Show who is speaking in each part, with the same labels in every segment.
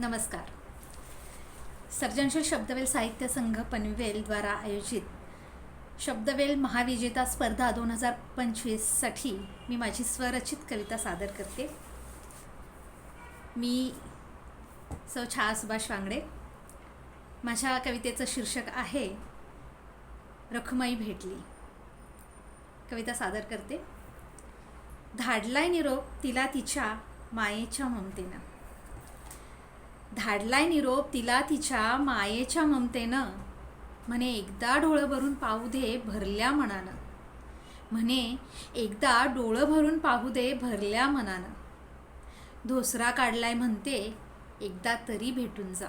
Speaker 1: नमस्कार. सर्जनशील शब्दवेल साहित्य संघ पनवेलद्वारा आयोजित शब्दवेल महाविजेता स्पर्धा दोन हजार पंचवीससाठी मी माझी स्वरचित कविता सादर करते. मी सौ छा सुभाष वांगडे. माझ्या कवितेचं शीर्षक आहे रखुमाई भेटली. कविता सादर करते. धाडलाय निरोप तिला तिच्या मायेच्या ममतेनं. धाडलाय निरोप तिला तिच्या मायेच्या ममतेनं. म्हणे एकदा डोळं भरून पाहू दे भरल्या मनानं. म्हणे एकदा डोळं भरून पाहू दे भरल्या मनानं. धोसरा काढलाय म्हणते एकदा तरी भेटून जा.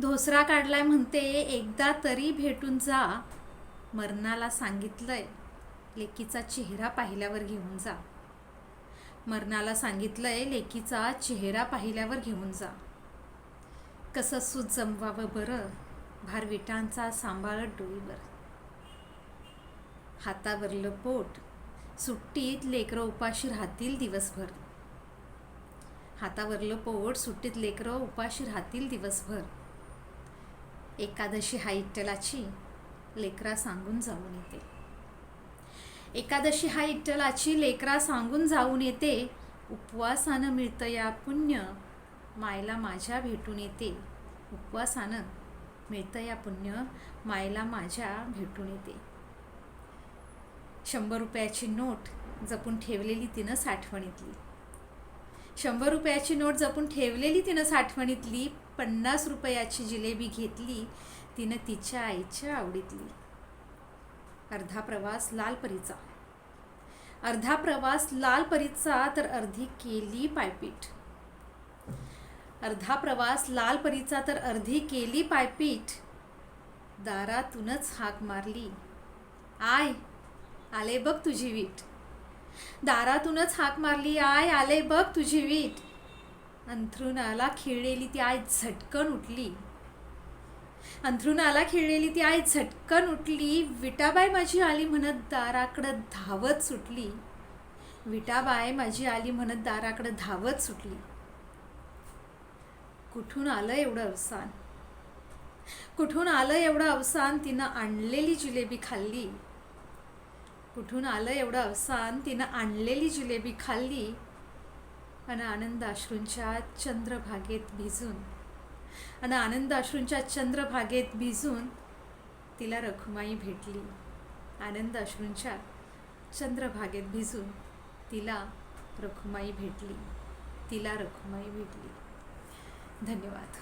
Speaker 1: धोसरा काढलाय म्हणते एकदा तरी भेटून जा. मरणाला सांगितलंय लेकीचा चेहरा पाहिल्यावर घेऊन जा. मरणाला सांगितलंय लेकीचा चेहरा पाहिल्यावर घेऊन जा. कसं सूत जमवावं बरं? भार विटांचा सांभाळत डोईवर. हातावरलं पोट सुट्टीत लेकरं उपाशी राहतील दिवसभर. हातावरलं पोट सुट्टीत लेकरं उपाशी राहतील दिवसभर. एकादशी हा इट्टलाची लेकरा सांगून जाऊन येते. एकादशी हा इट्टलाची लेकरा सांगून जाऊन येते. उपवासानं मिळतं या पुण्य. मायला माझ्या भेटून येते. उपवासानं मिळतं या पुण्य. मायला माझ्या भेटून येते. शंभर रुपयाची नोट जपून ठेवलेली तिनं साठवणीतली. शंभर रुपयाची नोट जपून ठेवलेली तिनं साठवणीतली. पन्नास रुपयाची जिलेबी घेतली. तिनं तिच्या आईच्या आवडीतली. अर्धा प्रवास लाल परीचा. अर्धा प्रवास लाल परीचा तर अर्धी केली पायपीट अर्धा प्रवास लाल परीचा तर अर्धी केली पायपीट दारातूनच हाक मारली. आय आले बघ तुझी वीट. दारातूनच हाक मारली आय आले बघ तुझी वीट. अंथरुणाला खिळलेली ती आय झटकन उठली. अंथरुणाला खिळलेली ती आई झटकन उठली. विटाबाई माझी आली म्हणत दाराकडं धावत सुटली. विटाबाय माझी आली म्हणत दाराकडं धावत सुटली. कुठून आलं एवढं अवसान? कुठून आलं एवढं अवसान? तिनं आणलेली जिलेबी खाल्ली. कुठून आलं एवढं अवसान? तिनं आणलेली जिलेबी खाल्ली. आणि आनंद अश्रूंच्या चंद्रभागेत भिजून आणि आनंद अश्रूंच्या चंद्रभागेत भिजून तिला रखुमाई भेटली. आनंद अश्रूंच्या चंद्रभागेत भिजून तिला रखुमाई भेटली. तिला रखुमाई भेटली. धन्यवाद.